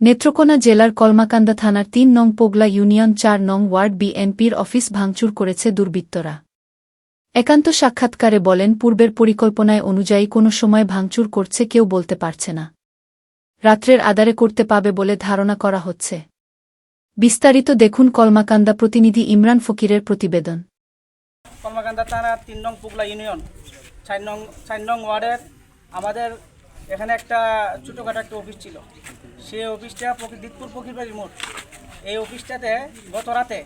নেত্রকোনা জেলার কলমাকান্দা থানার তিন নং পোগলা ইউনিয়ন চার নং ওয়ার্ড বিএনপির অফিস ভাঙচুর করেছে দুর্বৃত্তরা। একান্ত সাক্ষাৎকারে বলেন, পূর্বের পরিকল্পনায় অনুযায়ী কোনো সময় ভাঙচুর করছে কেউ বলতে পারছে না। রাত্রের আদারে করতে পাবে বলে ধারণা করা হচ্ছে। বিস্তারিত দেখুন কলমাকান্দা প্রতিনিধি ইমরান ফকিরের প্রতিবেদন। কর্মকান্দা থানার তিন নং পুগলা ইউনিয়ন, চার নং চার নং ওয়ার্ডের আমাদের এখানে একটা ছোটোখাটো একটা অফিস ছিল। সেই অফিসটা দিতপুর পকিরবাড়ির মোড়। এই অফিসটাতে গত রাতে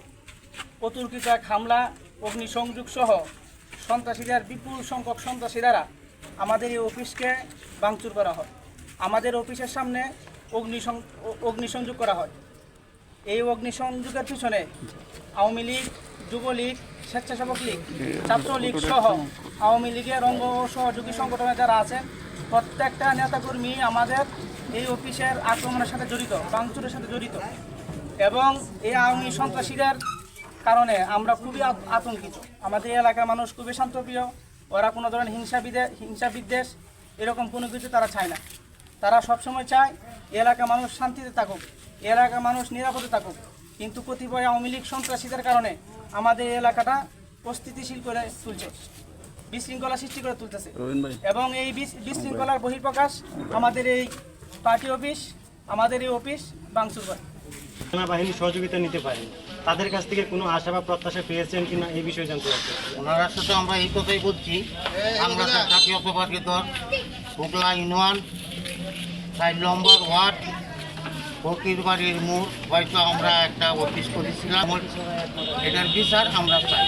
অতুর্কিত এক হামলা অগ্নিসংযোগ সহ সন্ত্রাসীদের বিপুল সংখ্যক সন্ত্রাসী দ্বারা আমাদের এই অফিসকে ভাঙচুর করা হয়। আমাদের অফিসের সামনে অগ্নিসং অগ্নিসংযোগ করা হয়। এই অগ্নিসংযোগের পিছনে আওয়ামী লীগ, যুবলীগ, স্বেচ্ছাসেবক লীগ, ছাত্রলীগ সহ আওয়ামী লীগের অঙ্গ সহযোগী সংগঠনে যারা আছেন প্রত্যেকটা নেতাকর্মী আমাদের এই অফিসের আক্রমণের সাথে জড়িত, ভাঙচুরের সাথে জড়িত। এবং এই আওয়ামী সন্ত্রাসীদের কারণে আমরা খুবই আতঙ্কিত। আমাদের এলাকার মানুষ খুবই শান্তপ্রিয়। ওরা কোনো ধরনের হিংসা বিদে হিংসা বিদ্বেষ এরকম কোনো কিছু তারা চায় না। তারা সবসময় চায় এই এলাকার মানুষ শান্তিতে থাকুক, এই এলাকার মানুষ নিরাপদে থাকুক। কিন্তু কতিপয় আওয়ামী লীগ সন্ত্রাসীদের কারণে আমাদের এলাকাটা অস্থিতিশীল করে তুলছে। বিশৃঙ্খলা সৃষ্টি করে তুলতেছে। এবং এই বিশ- বিশৃঙ্খলার বহিঃপ্রকাশ আমাদের এই পার্টি অফিস আমাদের এই অফিস ভাঙচুর করে। সেনাবাহিনী সহযোগিতা নিতে পারে তাদের কাছ থেকে কোনো আশা বা প্রত্যাশা পেয়েছেন কিনা এই বিষয়ে জানতে চাচ্ছি। ওনার সাথে আমরা এই কথাই বলছি আমরা তো জাতীয়তাবাদী দল হুগলা ইউনিয়ন চার নম্বর ওয়ার্ড ফকির বাড়ির মোড়। হয়তো আমরা একটা অফিস করেছিলাম এটার বিচার আমরা চাই।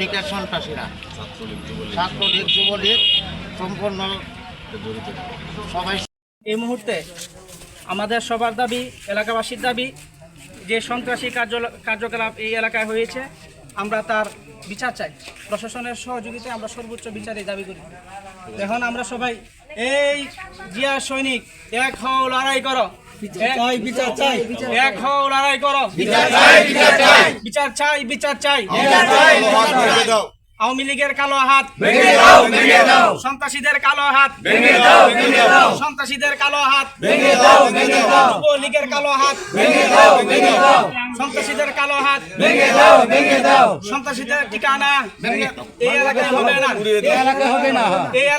লীগের সন্ত্রাসীরা ছাত্রলীগ, যুবলীগ, সম্পূর্ণ সবাই এই মুহূর্তে আমাদের সবার দাবি, এলাকাবাসীর দাবি, যে সন্ত্রাসী কার্য কার্যকলাপ এই এলাকায় হয়েছে, আমরা তার বিচার চাই। প্রশাসনের সহযোগিতায় আমরা সর্বোচ্চ বিচারের দাবি করি। এখন আমরা সবাই, এই জিয়া সৈনিক এক হও, লড়াই করো। বিচার চাই এক হও লড়াই করো। বিচার চাই বিচার চাই। আওয়ামী লীগের কালো হাত। সন্ত্রাসীদের কালো হাত। সন্ত্রাসীদের কালো হাত। যুব লীগের কালো হাত। সন্ত্রাসীদের কালো হাত। সন্ত্রাসীদের ঠিকানা এই এলাকায় হবে না। এই এলাকায়